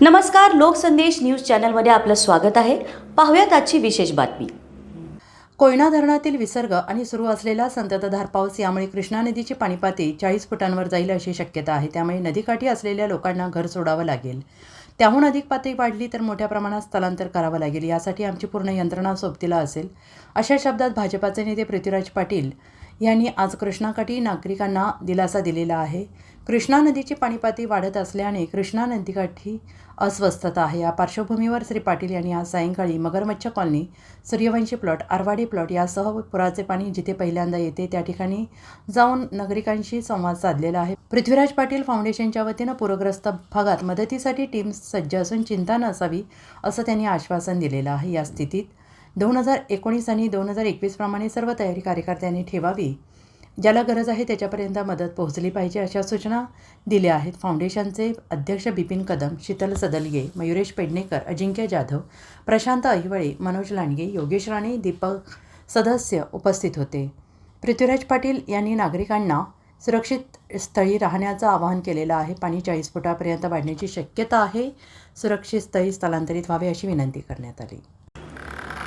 नमस्कार लोकसंदेश न्यूज चॅनलमध्ये आपलं स्वागत आहे. पाहूयात आजची विशेष बातमी. कोयना धरणातील विसर्ग आणि सुरू असलेला संततधार पाऊस यामुळे कृष्णा नदीची पाणीपाती चाळीस फुटांवर जाईल अशी शक्यता आहे. त्यामुळे नदीकाठी असलेल्या लोकांना घर सोडावं लागेल. त्याहून अधिक पातळी वाढली तर मोठ्या प्रमाणात स्थलांतर करावं लागेल. यासाठी आमची पूर्ण यंत्रणा सोबतीला असेल. अशा शब्दात भाजपाचे नेते पृथ्वीराज पाटील यांनी आज कृष्णाकाठी नागरिकांना दिलासा दिलेला आहे. कृष्णा नदीची पाणीपाती वाढत असल्याने कृष्णा नदीकाठी अस्वस्थता आहे. या पार्श्वभूमीवर श्री पाटील यांनी आज सायंकाळी Magarmachh colony Suryavanshi plot Arwadi plot यासह पुराचे पाणी जिथे पहिल्यांदा येते त्या ठिकाणी जाऊन नागरिकांशी संवाद साधलेला आहे. पृथ्वीराज पाटील फाउंडेशनच्या वतीनं पूरग्रस्त भागात मदतीसाठी टीम सज्ज असून चिंता नसावी असं त्यांनी आश्वासन दिलेलं आहे. या स्थितीत दोन हजार एकोणीस आणि दोन हजार एकवीसप्रमाणे सर्व तयारी कार्यकर्त्यांनी ठेवावी. ज्याला गरज आहे त्याच्यापर्यंत मदत पोहोचली पाहिजे अशा सूचना दिल्या आहेत. फाउंडेशनचे अध्यक्ष बिपिन कदम शीतल सदलगे मयुरेश पेडणेकर अजिंक्य जाधव प्रशांत अहिवळे मनोज लांडगे योगेश राणे दीपक सदस्य उपस्थित होते. पृथ्वीराज पाटील यांनी नागरिकांना सुरक्षित स्थळी राहण्याचं आवाहन केलेलं आहे. पाणी चाळीस फुटापर्यंत वाढण्याची शक्यता आहे. सुरक्षित स्थळी स्थलांतरित व्हावे अशी विनंती करण्यात आली.